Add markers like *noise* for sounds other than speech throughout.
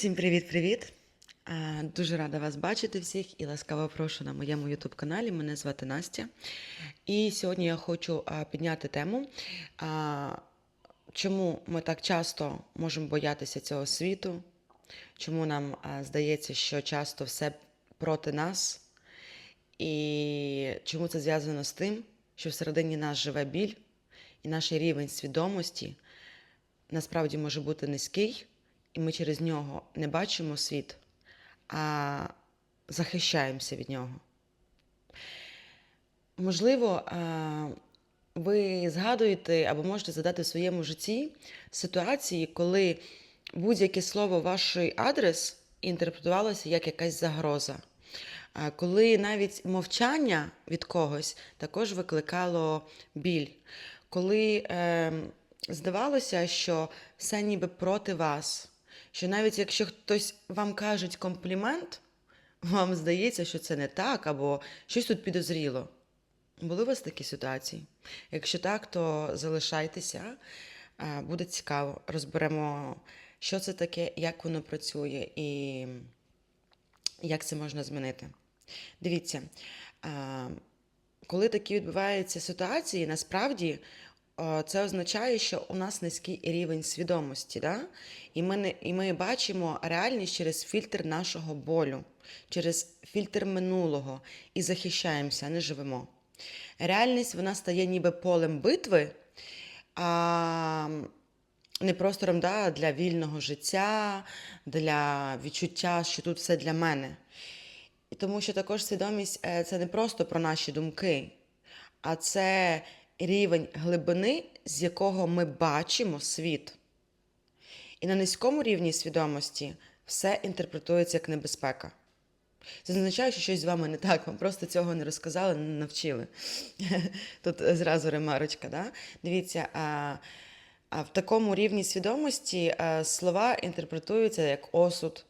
Всім привіт-привіт! Дуже рада вас бачити всіх і ласкаво прошу на моєму youtube каналі. Мене звати Настя. І сьогодні я хочу підняти тему, чому ми так часто можемо боятися цього світу, чому нам здається, що часто все проти нас, і чому це зв'язано з тим, що всередині нас живе біль, і наш рівень свідомості насправді може бути низький, і ми через нього не бачимо світ, а захищаємося від нього. Можливо, ви згадуєте або можете задати в своєму житті ситуації, коли будь-яке слово ваш адрес інтерпретувалося як якась загроза. Коли навіть мовчання від когось також викликало біль, коли е, здавалося, що все ніби проти вас, що навіть якщо хтось вам каже комплімент, вам здається, що це не так, або щось тут підозріло. Були у вас такі ситуації? Якщо так, то залишайтеся, е, буде цікаво. Розберемо, що це таке, як воно працює і як це можна змінити. Дивіться, е, коли такі відбуваються ситуації, насправді це означає, що у нас низький рівень свідомості, да? і, ми не, і ми бачимо реальність через фільтр нашого болю, через фільтр минулого і захищаємося, не живемо. Реальність вона стає ніби полем битви, а не простором да, для вільного життя, для відчуття, що тут все для мене. Тому що також свідомість е, це не просто про наші думки, а це рівень глибини, з якого ми бачимо світ. І на низькому рівні свідомості все інтерпретується як небезпека. Це означає, що щось з вами не так, вам просто цього не розказали, не навчили. *laughs* Тут зразу ремарочка. Да? Дивіться, а, а в такому рівні свідомості а, слова інтерпретуються як осуд,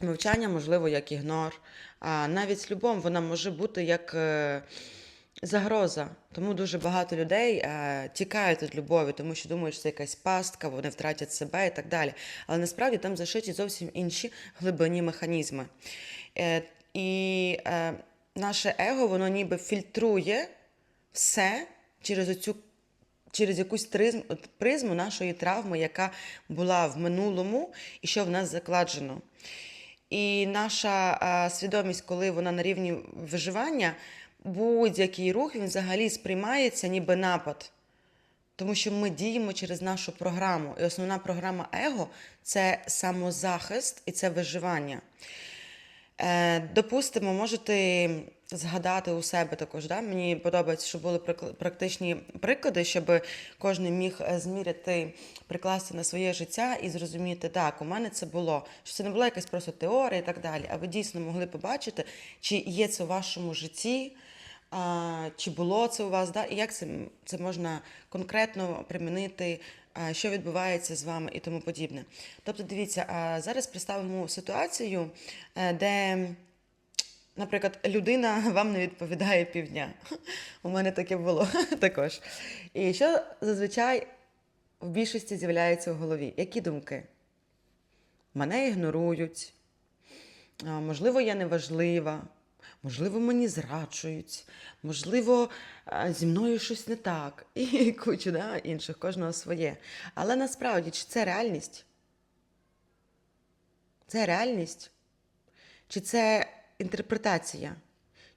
мовчання, можливо, як ігнор. А навіть любов вона може бути як е, загроза. Тому дуже багато людей е, тікають від любові, тому що думають, що це якась пастка, вони втратять себе і так далі. Але насправді там зашиті зовсім інші глибинні механізми. Е, і е, наше его, воно ніби фільтрує все через оцю. Через якусь тризм, призму нашої травми, яка була в минулому і що в нас закладено. І наша а, свідомість, коли вона на рівні виживання, будь-який рух він взагалі сприймається ніби напад. Тому що ми діємо через нашу програму. І основна програма его це самозахист і це виживання. Е, допустимо, можете згадати у себе також. Да? Мені подобається, щоб були практичні приклади, щоб кожен міг е, зміряти, прикласти на своє життя і зрозуміти, так, у мене це було, що це не була якась просто теорія і так далі. А ви дійсно могли побачити, чи є це у вашому житті, а, чи було це у вас, да? і як це, це можна конкретно примінити, а, що відбувається з вами і тому подібне. Тобто, дивіться, а, зараз представимо ситуацію, е, де. Наприклад, людина *laughs* вам не відповідає півдня. *laughs* У мене таке було *laughs* також. І що зазвичай в більшості з'являється в голові? Які думки? Мене ігнорують, можливо, я неважлива, можливо, мені зраджують, можливо, зі мною щось не так, *laughs* і кучу да, інших, кожного своє. Але насправді, чи це реальність? Це реальність? Чи це інтерпретація?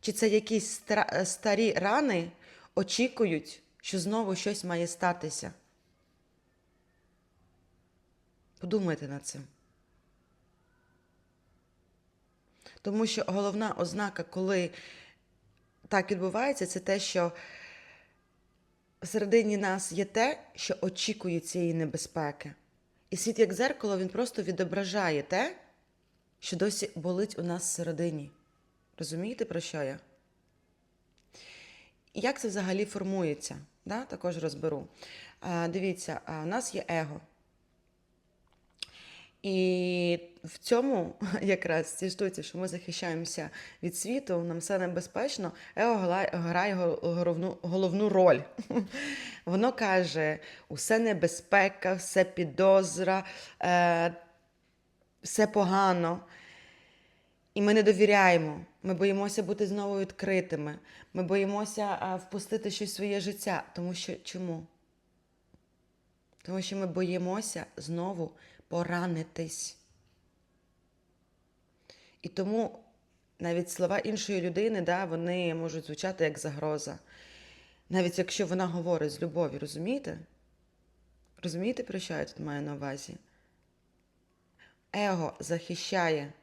Чи це якісь стра- старі рани очікують, що знову щось має статися? Подумайте над цим. Тому що головна ознака, коли так відбувається, це те, що всередині нас є те, що очікує цієї небезпеки. І світ як дзеркало, він просто відображає те, що досі болить у нас всередині. Розумієте, про що я? Як це взагалі формується? Да? Також розберу. А, дивіться, а, у нас є его. І в цьому *laughs* якраз ці штуці, що ми захищаємося від світу, нам все небезпечно, его грає головну, головну роль. *laughs* Воно каже: усе небезпека, все підозра. Е, все погано. І ми не довіряємо. Ми боїмося бути знову відкритими. Ми боїмося впустити щось в своє життя. Тому що чому? Тому що ми боїмося знову поранитись. І тому навіть слова іншої людини, да, вони можуть звучати як загроза. Навіть якщо вона говорить з любов'ю, розумієте? Розумієте, про що я тут маю на увазі? Его захищає.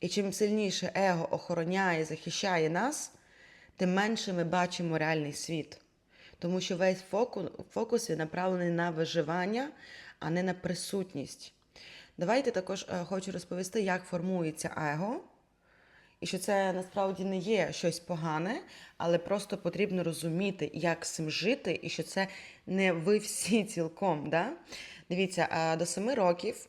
І чим сильніше его охороняє, захищає нас, тим менше ми бачимо реальний світ. Тому що весь фокус, фокус він направлений на виживання, а не на присутність. Давайте також е, хочу розповісти, як формується его, і що це насправді не є щось погане, але просто потрібно розуміти, як з цим жити, і що це не ви всі *laughs* цілком. Да? Дивіться, е, до семи років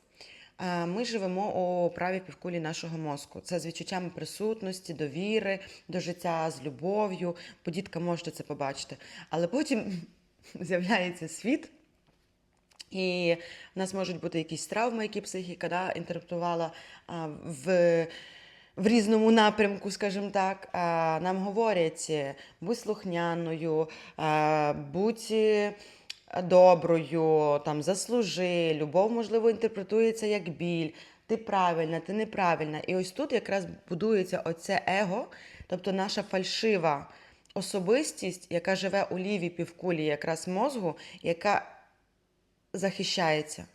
е, ми живемо у правій півкулі нашого мозку. Це з відчуттями присутності, довіри до життя, з любов'ю. По діткам можете це побачити. Але потім *laughs* з'являється світ. І в нас можуть бути якісь травми, які психіка да, інтерпретувала а, в, в різному напрямку, скажімо так. А, нам говорять, будь слухняною, а, будь е, доброю, там, заслужи, любов, можливо, інтерпретується як біль. Ти правильна, ти неправильна. І ось тут якраз будується оце его, тобто наша фальшива особистість, яка живе у лівій півкулі якраз мозгу, яка захищається,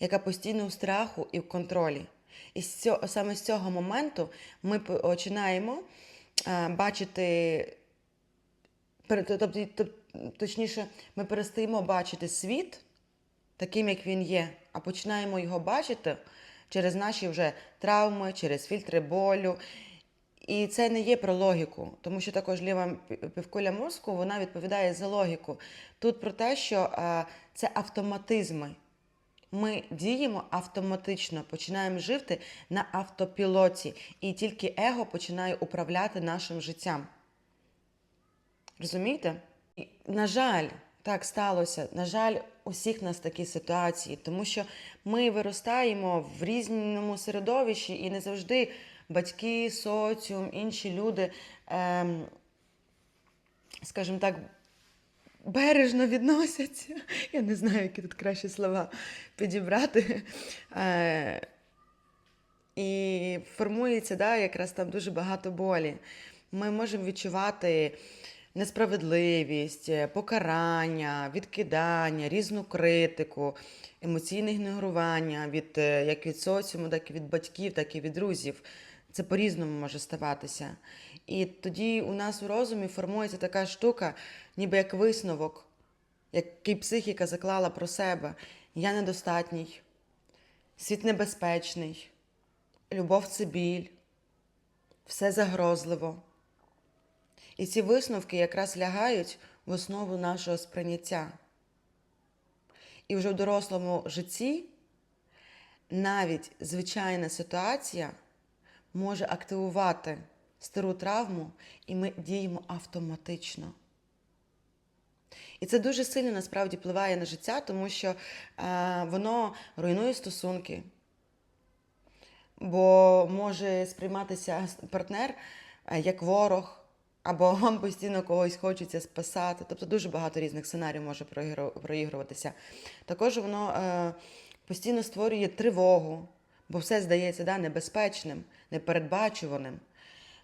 яка постійно у страху і в контролі. І саме з цього моменту ми починаємо а, бачити, тобто, точніше, ми перестаємо бачити світ таким, як він є, а починаємо його бачити через наші вже травми, через фільтри болю. І це не є про логіку, тому що також ліва пі- півкуля мозку вона відповідає за логіку. Тут про те, що е, це автоматизми. Ми діємо автоматично, починаємо жити на автопілоті, і тільки его починає управляти нашим життям. Розумієте? І, на жаль, так сталося. На жаль, у всіх нас такі ситуації, тому що ми виростаємо в різному середовищі і не завжди батьки, соціум, інші люди, ем, скажімо так, бережно відносяться. Я не знаю, які тут кращі слова підібрати. Е, і формується да, якраз там дуже багато болі. Ми можемо відчувати несправедливість, е, покарання, відкидання, різну критику, емоційне ігнорування від, е, як від соціуму, так і від батьків, так і від друзів. Це по-різному може ставатися. І тоді у нас у розумі формується така штука, ніби як висновок, який психіка заклала про себе. Я недостатній, світ небезпечний, любов це біль, все загрозливо. І ці висновки якраз лягають в основу нашого сприйняття. І вже в дорослому житті навіть звичайна ситуація може активувати стару травму, і ми діємо автоматично. І це дуже сильно насправді впливає на життя, тому що е, воно руйнує стосунки, бо може сприйматися партнер е, як ворог, або *laughs* вам постійно когось хочеться спасати. Тобто дуже багато різних сценаріїв може проігру- проігруватися. Також воно е, постійно створює тривогу, бо все здається да, небезпечним, непередбачуваним.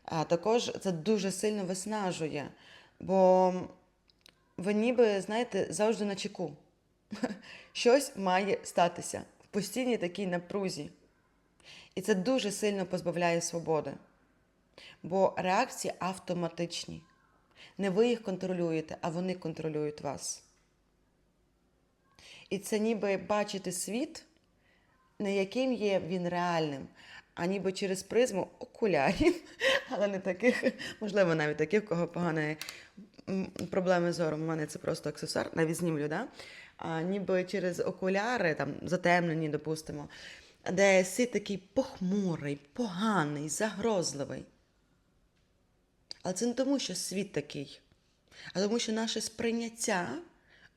А також це дуже сильно виснажує, бо ви ніби, знаєте, завжди на чеку. *laughs* Щось має статися в постійній такій напрузі. І це дуже сильно позбавляє свободи. Бо реакції автоматичні. Не ви їх контролюєте, а вони контролюють вас. І це ніби бачити світ, не яким є він реальним, а ніби через призму окулярів, *laughs* але не таких, можливо, навіть таких, в кого погані проблеми зором. У мене це просто аксесуар, навіть знімлю, да? а, ніби через окуляри, там, затемнені, допустимо, де світ такий похмурий, поганий, загрозливий. Але це не тому, що світ такий, а тому, що наше сприйняття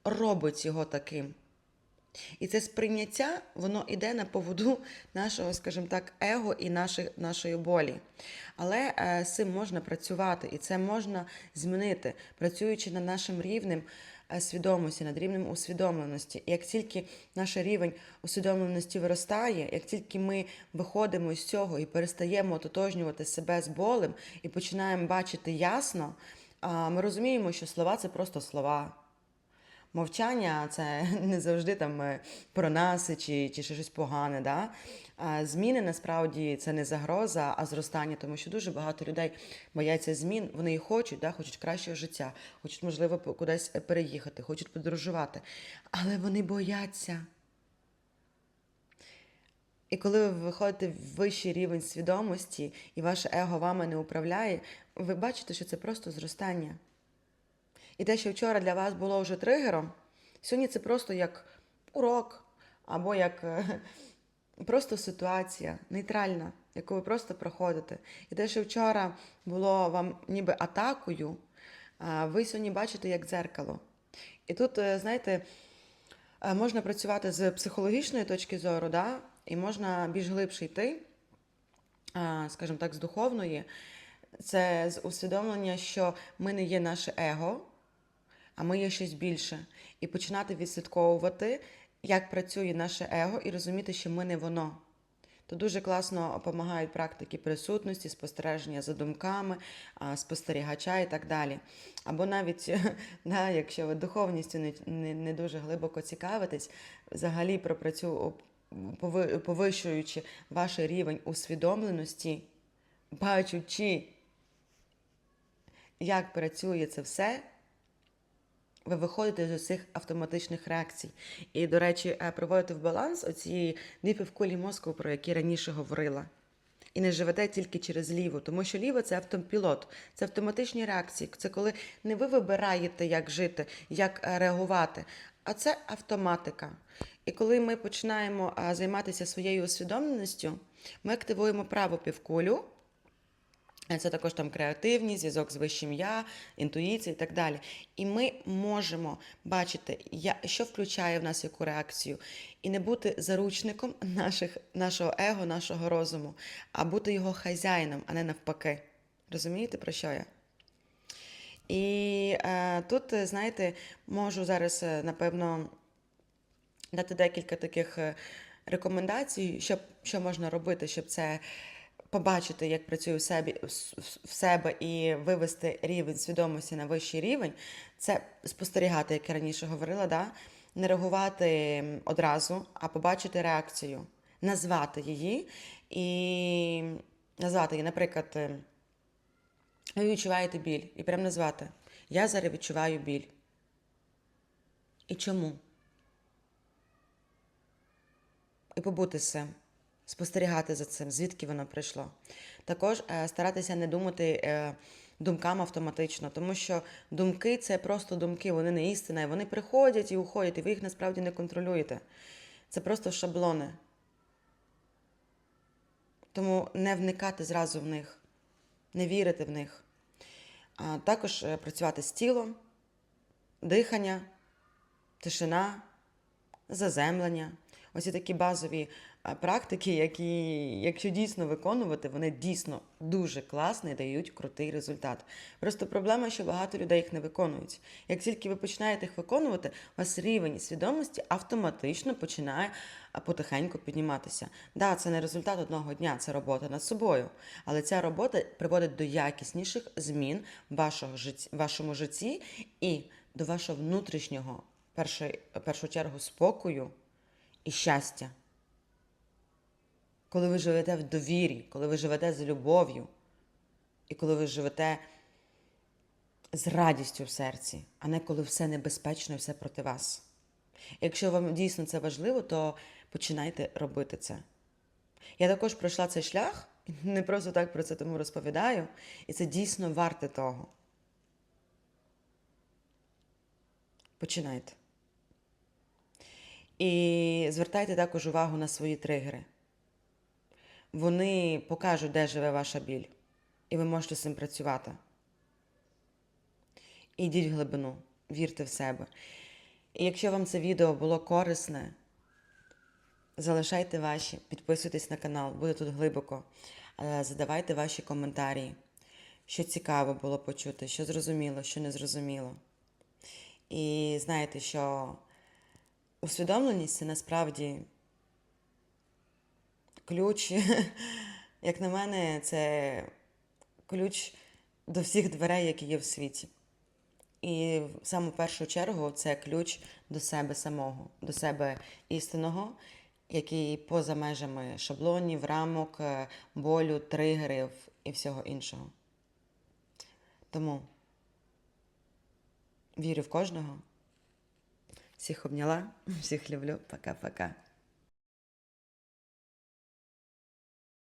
робить його таким. І це сприйняття, воно йде на поводу нашого, скажімо так, его і наших, нашої болі. Але е, з цим можна працювати, і це можна змінити, працюючи над нашим рівнем е, свідомості, над рівнем усвідомленості. І як тільки наш рівень усвідомленості виростає, як тільки ми виходимо з цього і перестаємо ототожнювати себе з болем і починаємо бачити ясно, а, ми розуміємо, що слова це просто слова. Мовчання це *laughs* не завжди там е, про нас чи, чи щось погане. Да? Зміни насправді це не загроза, а зростання, тому що дуже багато людей бояться змін. Вони і хочуть, да? хочуть кращого життя, хочуть, можливо, кудись переїхати, хочуть подорожувати. Але вони бояться. І коли ви виходите в вищий рівень свідомості, і ваше его вами не управляє, ви бачите, що це просто зростання. І те, що вчора для вас було вже тригером, сьогодні це просто як урок, або як е, *laughs* просто ситуація нейтральна, яку ви просто проходите. І те, що вчора було вам ніби атакою, ви сьогодні бачите як дзеркало. І тут, е, знаєте, е, можна працювати з психологічної точки зору, да? і можна більш глибше йти, скажімо так, з духовної. Це з усвідомлення, що ми не є наше его, а ми є щось більше. І починати відслідковувати, як працює наше его, і розуміти, що ми не воно. То дуже класно допомагають практики присутності, спостереження за думками, спостерігача і так далі. Або навіть, *laughs* да, якщо ви духовністю не, не, не дуже глибоко цікавитесь, взагалі пропрацю, повищуючи ваш рівень усвідомленості, бачучи, як працює це все, ви виходите з цих автоматичних реакцій. І, до речі, е, приводите в баланс оці дипи в колі мозку, про які раніше говорила. І не живете тільки через ліву, тому що ліво це автопілот, це автоматичні реакції. Це коли не ви вибираєте, як жити, як е, реагувати, а це автоматика. І коли ми починаємо е, займатися своєю усвідомленістю, ми активуємо праву півкулю. Це також там креативність, зв'язок з вищим я, інтуїція і так далі. І ми можемо бачити, що включає в нас яку реакцію, і не бути заручником наших, нашого его, нашого розуму, а бути його хазяїном, а не навпаки. Розумієте, про що я? І е, тут, знаєте, можу зараз, е, напевно, дати декілька таких е, рекомендацій, щоб, що можна робити, щоб це побачити, як працює в себе, в себе і вивести рівень свідомості на вищий рівень, це спостерігати, як я раніше говорила, да? не реагувати одразу, а побачити реакцію, назвати її і назвати її, наприклад, е, ви відчуваєте біль і прям назвати. Я зараз відчуваю біль. І чому? І побути з цим, спостерігати за цим, звідки воно прийшло. Також е, старатися не думати е, думками автоматично, тому що думки це просто думки, вони не істина, і вони приходять і уходять, і ви їх насправді не контролюєте. Це просто шаблони. Тому не вникати зразу в них, не вірити в них. А також е, працювати з тілом, дихання, тишина, заземлення. Ось такі базові практики, які, якщо дійсно виконувати, вони дійсно дуже класно і дають крутий результат. Просто проблема, що багато людей їх не виконують. Як тільки ви починаєте їх виконувати, у вас рівень свідомості автоматично починає потихеньку підніматися. Да, це не результат одного дня, це робота над собою. Але ця робота приводить до якісніших змін вашого житті, вашому житті і до вашого внутрішнього, першої, першу чергу, спокою і щастя. Коли ви живете в довірі, коли ви живете з любов'ю, і коли ви живете з радістю в серці, а не коли все небезпечно і все проти вас. Якщо вам дійсно це важливо, то починайте робити це. Я також пройшла цей шлях, *laughs* не просто так про це тому розповідаю, і це дійсно варте того. Починайте. І звертайте також увагу на свої тригери. Вони покажуть, де живе ваша біль, і ви можете з цим працювати. І йдіть в глибину, вірте в себе. І якщо вам це відео було корисне, залишайте ваші, підписуйтесь на канал, буде тут глибоко. Е, Задавайте ваші коментарі, що цікаво було почути, що зрозуміло, що не зрозуміло. І знаєте, що усвідомленість це насправді ключ, *laughs* як на мене, це ключ до всіх дверей, які є в світі. І в саму першу чергу це ключ до себе самого, до себе істинного, який поза межами шаблонів, рамок, е, болю, тригерів і всього іншого. Тому вірю в кожного. Всіх обняла, *laughs* всіх люблю. Пока-пока.